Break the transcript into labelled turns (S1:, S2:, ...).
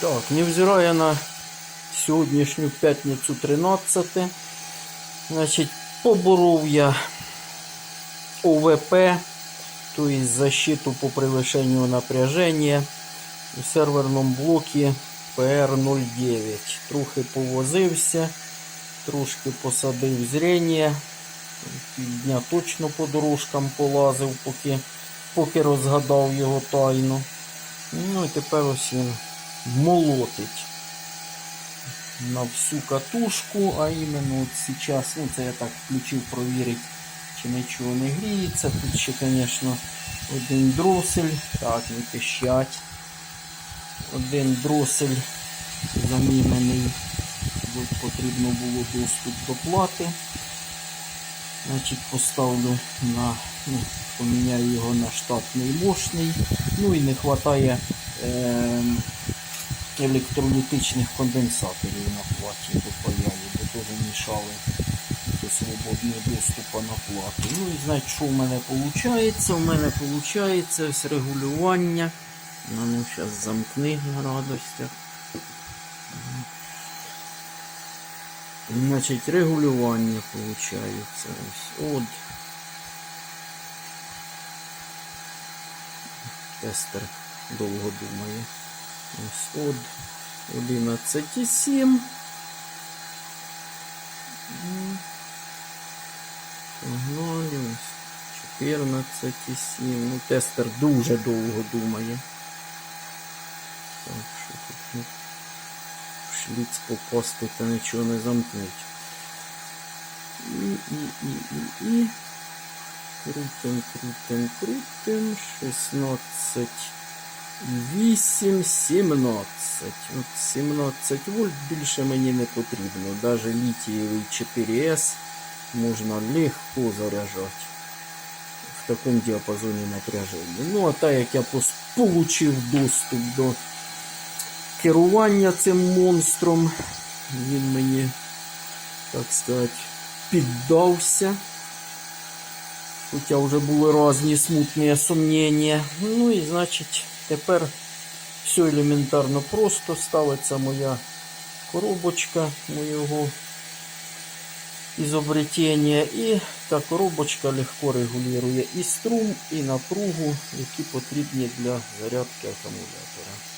S1: Так, невзирая на сьогоднішню п'ятницю 13. Значить, поборов я ОВП, то есть защиту по превышению напряжения у серверному блокі PR09. Трохи повозився, трошки посадив зрення. Півдня точно по дорожкам полазив, поки, поки розгадав його тайну. Ну і тепер ось він молотить на всю катушку, а іменно от зараз, ну це я так включив провірити, чи нічого не гріється. Тут ще, звісно, один дросель, так, не пищать. Один дросель замінений, бо потрібно було доступ до плати. Значить, поставлю на, ну, поміняю його на штатний мощний. Ну і не вистачає е, електролітичних конденсаторів на платі до паяли, бо теж мішали до свободного доступу на плату. Ну і значить, що в мене виходить? У мене виходить ось регулювання. Ну, ну зараз замкни на радостях. Значить, регулювання виходить. Ось от. Тестер довго думає. Ось от 11,7. М. Погнали. Ось 14,7. Ну, тестер дуже довго думає. Так, що тут ну, шліц попасти та нічого не замкнуть. І, і, і, і, і. Крутим, крутим, крутим. 16. 8, 17. От 17 вольт більше мені не потрібно. Даже літієвий 4С можна легко заряджати в такому діапазоні напряження. Ну, а так як я получив доступ до керування цим монстром, він мені, так сказати, піддався. Хоча вже були різні смутні сумніння. Ну і значить, тепер все елементарно просто ставиться моя коробочка моєго ізобретення. І та коробочка легко регулює і струм, і напругу, які потрібні для зарядки акумулятора.